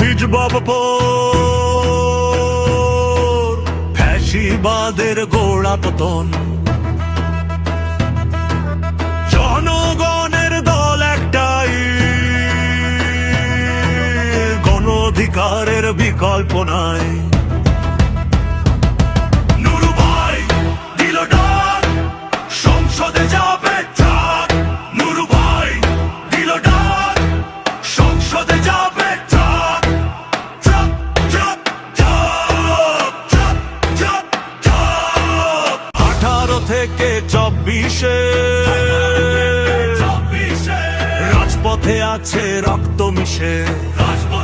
বীজ বাবপ ফ্যাসিবাদের গোড়া পতন। জনগণের দল একটাই। গণ অধিকারের বিকল্প নাই। থেকে চব্বিশে। রাজপথে আছে রক্ত মিশে। রাজপথে